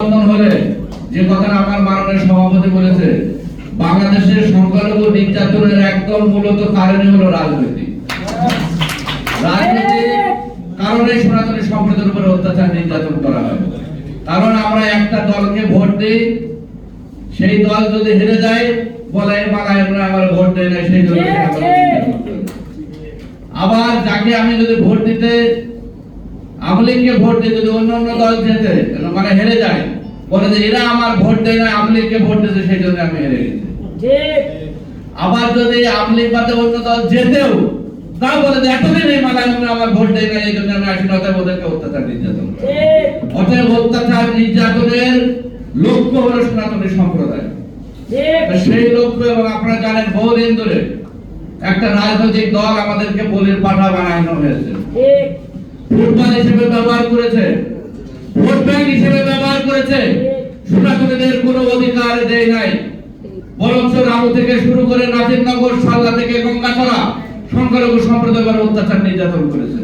হলে যে কথাটা আমার মাননীয় সভাপতি বলেছে, বাংলাদেশের সংখ্যালঘু নির্যাতনের একদম মূলত কারণই হলো রাজনীতি রাজনীতি কারণে সনাতনী সম্প্রদায়ের উপরে অত্যাচার নির্যাতন করা হয় কারণ আমরা একটা দলকে ভোট দিই, সেই দল যদি হেরে যায়, বলে মালায় আমরা ভোট দেয় না সেই দলকে। আবার যাকে আমি যদি ভোট দিতে আমলিগকে ভোট দিয়ে যদি অন্য অন্য দল যেতে মানে হেরে যায়। বলে যে এরা আমার ভোট দেয় না আমলিগকে ভোট দিতে সেই জন্য আমি হেরে গেছি। আবার যদি আমলিগ বাদে অন্য দল যেতেও তা বলে যে এতদিন এই মালায় আমার ভোট দেয় না এই জন্য আমি না ওদেরকে অত্যাচার নির্যাতন। অতএব অত্যাচার নির্যাতনের লক্ষ্য হলো সনাতনী সম্প্রদায়। সেই লক্ষ্য এবং আপনারা জানেন বহুদিন ধরে একটা রাজনৈতিক দল আমাদেরকে বলির পাঠা বানানো হয়েছে। ঠিক ফুটবল হিসেবে ব্যবহার করেছে। ভোট ব্যাংক হিসেবে ব্যবহার করেছে। সনাতনীদের কোনো অধিকার দেয় নাই। বরঞ্চ রামু থেকে শুরু করে নাজিরনগর সাল্লা থেকে গঙ্গাছড়া সংখ্যালঘু সম্প্রদায় উপর অত্যাচার নির্যাতন করেছে।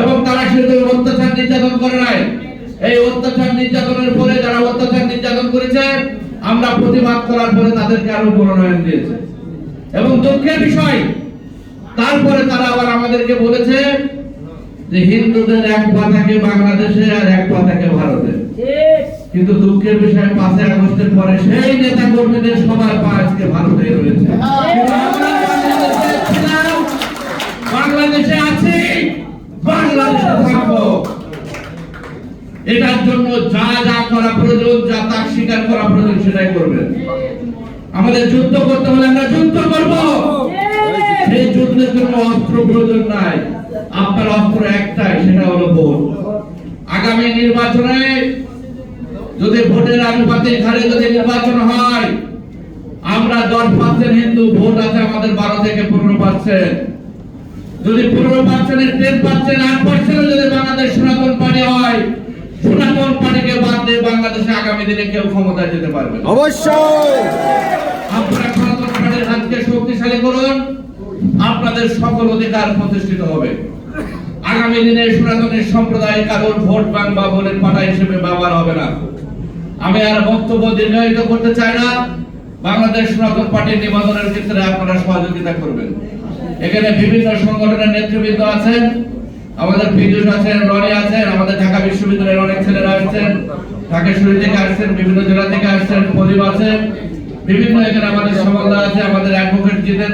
এবং তারা শুধু অত্যাচার নির্যাতন করে নাই। এই অত্যাচার নির্যাতনের পরে যারা অত্যাচার নির্যাতন করেছে, আমরা প্রতিবাদ করার পরে তাদেরকে আরও মনোনয়ন দিয়েছে। এবং দুঃখের বিষয়, তারপরে তারা আবার আমাদেরকে বলেছে যে হিন্দুদের এক পা থাকে বাংলাদেশে আর এক পা থাকে ভারতে কিন্তু দুঃখের বিষয় পাঁচই আগস্টের পরে সেই নেতা কর্মীদের সবার পা আজকে ভারতে রয়েছে। বাংলাদেশে আছি বাংলাদেশে থাকব। এটার জন্য যা যা করা প্রয়োজন যা তার স্বীকার করা প্রয়োজন সেটাই করবেন। আমাদের যুদ্ধ করতে হলে আমরা যুদ্ধ করব। সেই যুদ্ধের জন্য অস্ত্র প্রয়োজন নাই। আপনার অস্ত্র একটাই সেটা হলো ভোট। আগামী নির্বাচনে যদি ভোটের আনুপাতিক হারে যদি নির্বাচন হয় আমরা দশ পার্সেন্ট হিন্দু ভোট আছে আমাদের বারো থেকে পনেরো পার্সেন্ট। যদি পনেরো পার্সেন্টের টেন পার্সেন্ট আট পার্সেন্ট যদি বাংলাদেশ সনাতন পার্টি হয় সনাতন পার্টিকে বাদ দিয়ে বাংলাদেশে আগামী দিনে কেউ ক্ষমতায় যেতে পারবে। অবশ্যই। আপনারা সনাতন পার্টির হাতকে শক্তিশালী করুন আপনাদের সকল অধিকার প্রতিষ্ঠিত হবে। আগামী দিনে সনাতনের সম্প্রদায় কারোর ভোট ব্যাংক বা ভোটের পাটা হিসেবে ব্যবহার হবে না। আমি আর বক্তব্য দীর্ঘায়িত করতে চাই না। বাংলাদেশ সনাতন পার্টির নিবন্ধনের ক্ষেত্রে আপনারা সহযোগিতা করবেন। এখানে বিভিন্ন সংগঠনের নেতৃবৃন্দ আছেন, আমাদের পীযুষ আছেন, রনি আছেন, আমাদের ঢাকা বিশ্ববিদ্যালয়ের অনেক ছেলেরা আসছেন, ঢাকেশ্বরী থেকে আসছেন, বিভিন্ন জেলা থেকে আসছেন, প্রদীপ আছেন, বিভিন্ন এখানে আমাদের সমালদা আছে, আমাদের অ্যাডভোকেট জিতেন